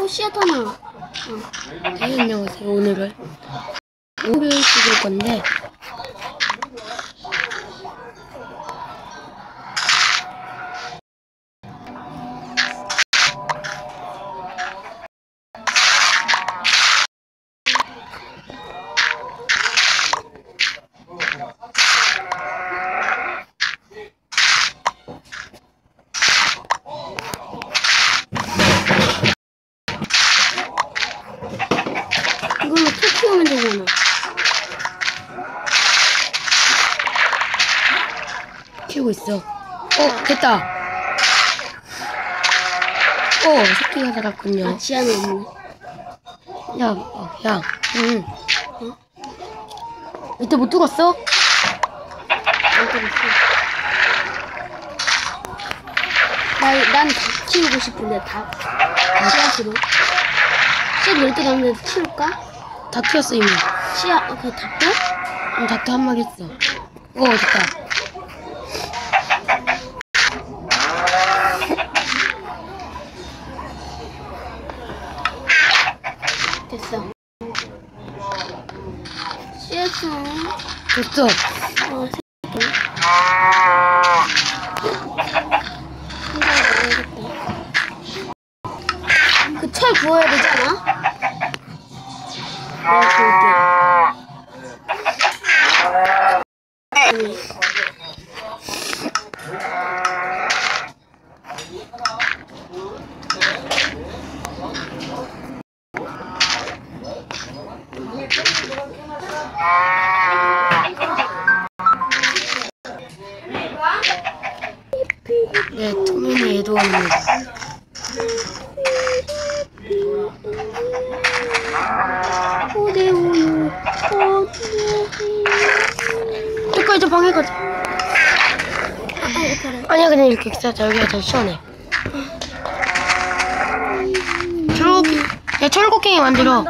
어, 씨앗 하나. 네, 안녕하세요. 오늘은 오를 찍을 건데 이걸로 톡 키우면 되잖아. 키우고 있어. 어, 됐다. 어, 새끼가 살았군요. 아, 지하는 없네. 야, 어, 야, 응. 이때 못 죽었어? 안 들었어. 나, 난닭 키우고 싶은데, 닭. 씨앗으로. 씨앗 열개 남는데 키울까? 다 키웠어, 이미. 씨앗, 어, 그 닭도? 응, 닭도 한 마리 했어. 어, 됐다. 됐어. 씨앗은, 됐어. 어, 세 개. 그철 구워야 되잖아? 네, 토민이 애도합니 여기까지 저 방에 가자. 아. 아니야, 그냥 이렇게 있자. 여기가 더 시원해. 철곡, 야, 철곡갱이 만들어.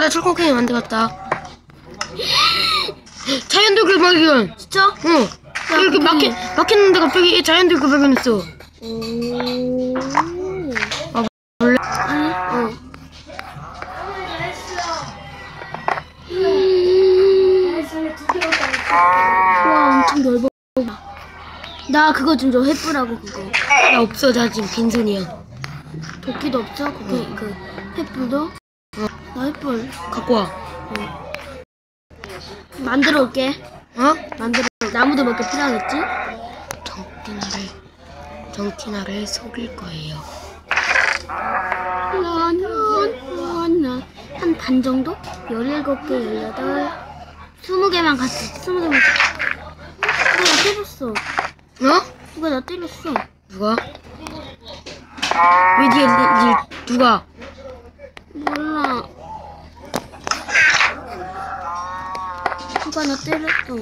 나 철곡갱이 만들었다. 발견! 진짜? 응. 이렇게 막혔, 막혔는데 갑자기 자연돌 발견했어. 오. 아, 몰래? 아니, 어. 와, 엄청 넓어. 나 그거 좀 줘, 횃불하고 그거. 나 없어, 나 지금 빈손이야. 도끼도 없어? 그, 그, 횃불도? 나 횃불 갖고 와. 만들어 올게. 어? 만들어. 나무도 몇 개 필요하겠지? 정티나를, 정티나를 속일 거예요. 한 반 정도? 17개, 18, 20개만 갔어. 20개만. 누가 나 때렸어. 어? 누가 나 때렸어. 누가? 왜 니, 니, 누가? 몰라. 누가 나 때렸어.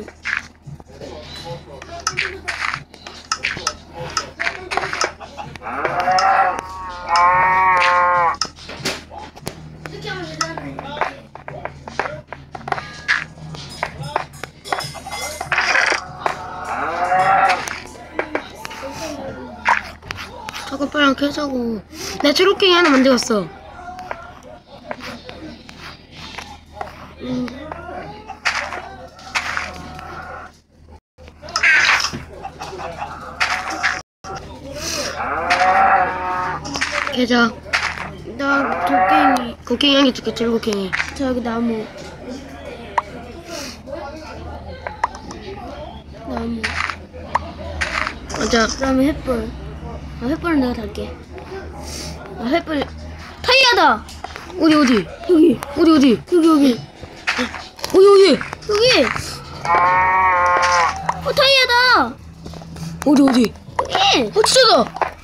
저거 빨리 켜자고. 나 초록갱이 하나 만들었어. 음, 켜자. 나 도깨비. 곡갱이 한개 줄게, 철곡갱이. 저기 나무. 나무. 맞아. 그 다음에 횃불. 아, 횃불은 내가 달게. 아, 횃불. 타이어다! 어디, 어디? 여기, 어디, 어디? 여기, 여기. 어디, 어디? 여기! 어, 타이어다! 어디, 어디? 여기! 어, 진짜다!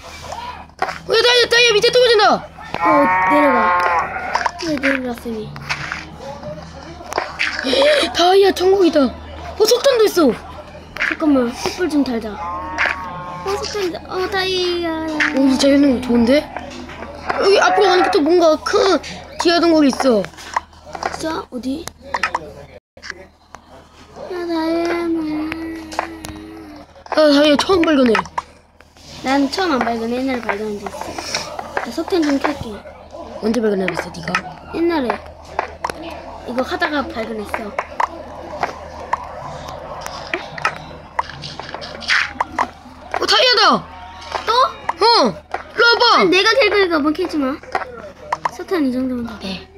어, 야, 다이아, 다이아 밑에 떨어진다! 어, 내려가. 왜 내려갔으니? 다이아 천국이다. 어, 석탄도 있어. 잠깐만, 횃불 좀 달자. 어, 석탄이다. 어, 타이어. 오, 자연은 좋은데? 여기 앞으로 가니까 또 뭔가 큰 지하 동굴이 있어. 진짜? 어디? 야, 다이아몬드. 아, 다이아 처음 발견해. 난 처음 안 발견해. 옛날에 발견한 적 있어. 나 석탄 좀 켤게. 언제 발견해봤어, 네가? 옛날에 이거 하다가 발견했어. 어, 다이아다! 또? 어! 일로 와봐! 아니, 내가 캘 거니까 뭐 캐지 마. 석탄 이 정도면 돼. 네.